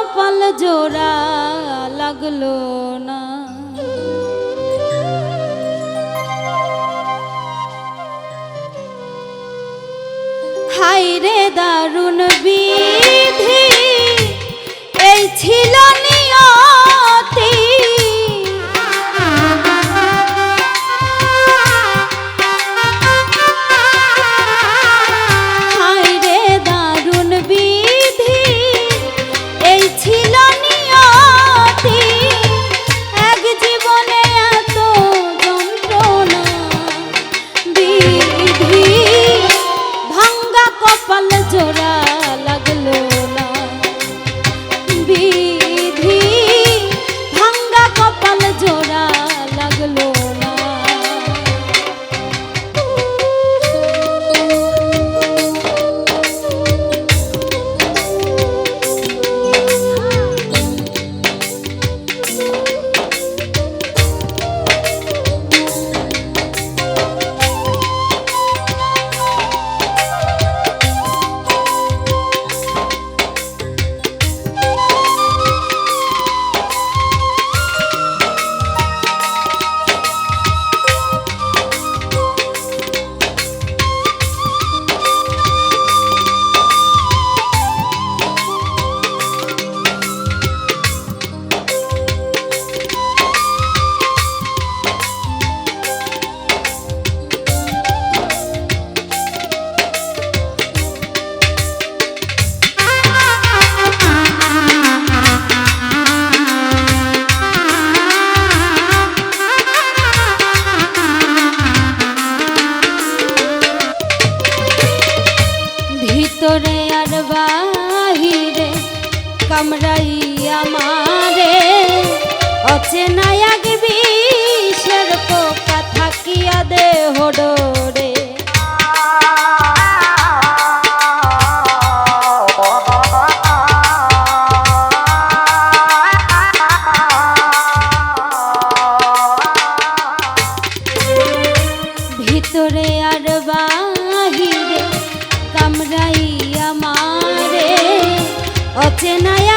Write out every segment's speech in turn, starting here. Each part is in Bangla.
কপাল জোড়া লাগল না। হাই রে দারুণ বি ভিতরে আর বাহিরে কামরাই আমারে অচেনায়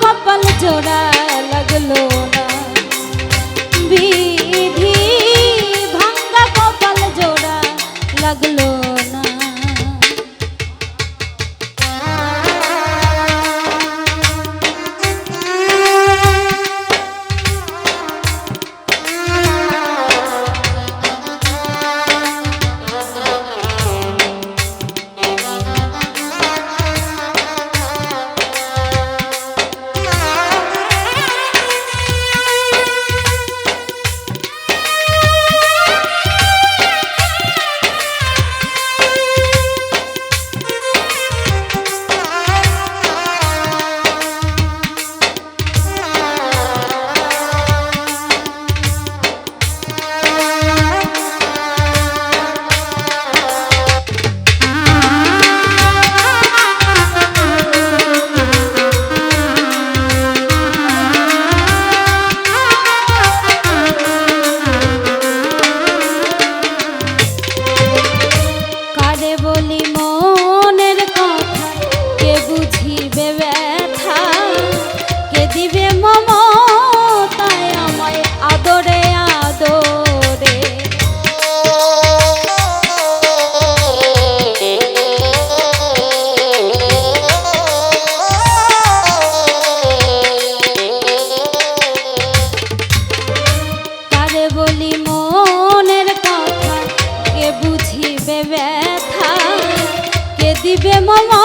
কপাল জোড়া লাগল না বি ব্যথা কে দিবে মামা?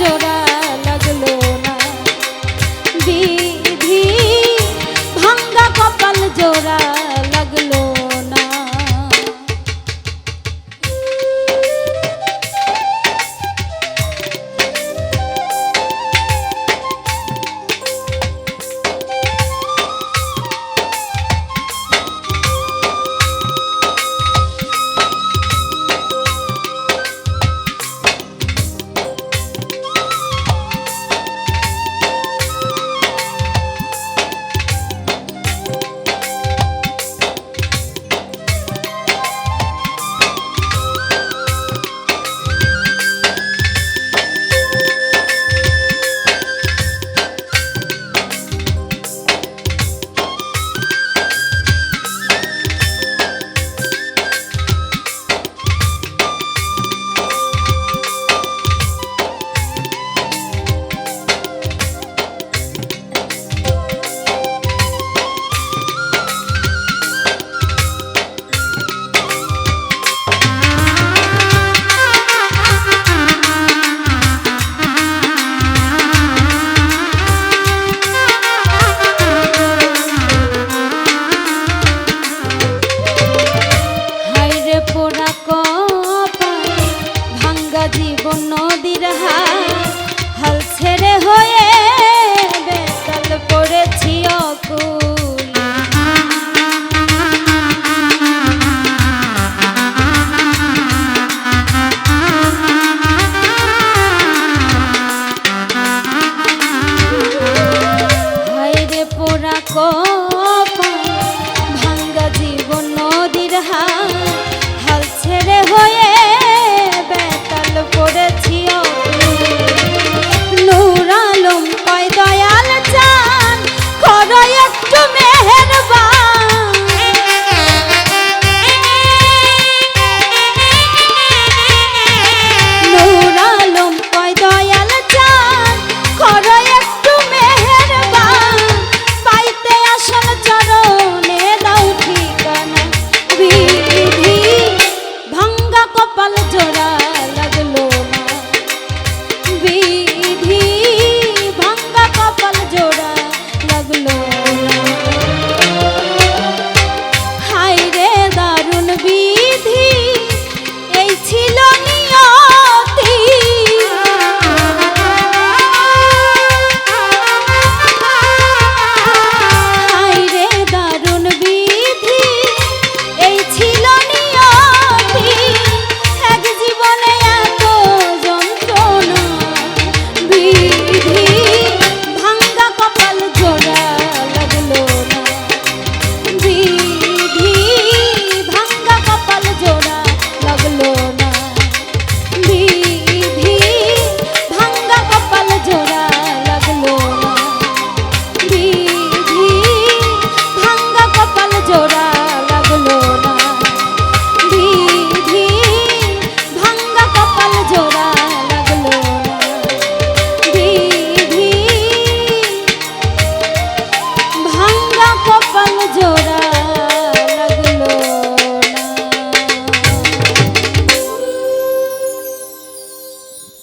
কপাল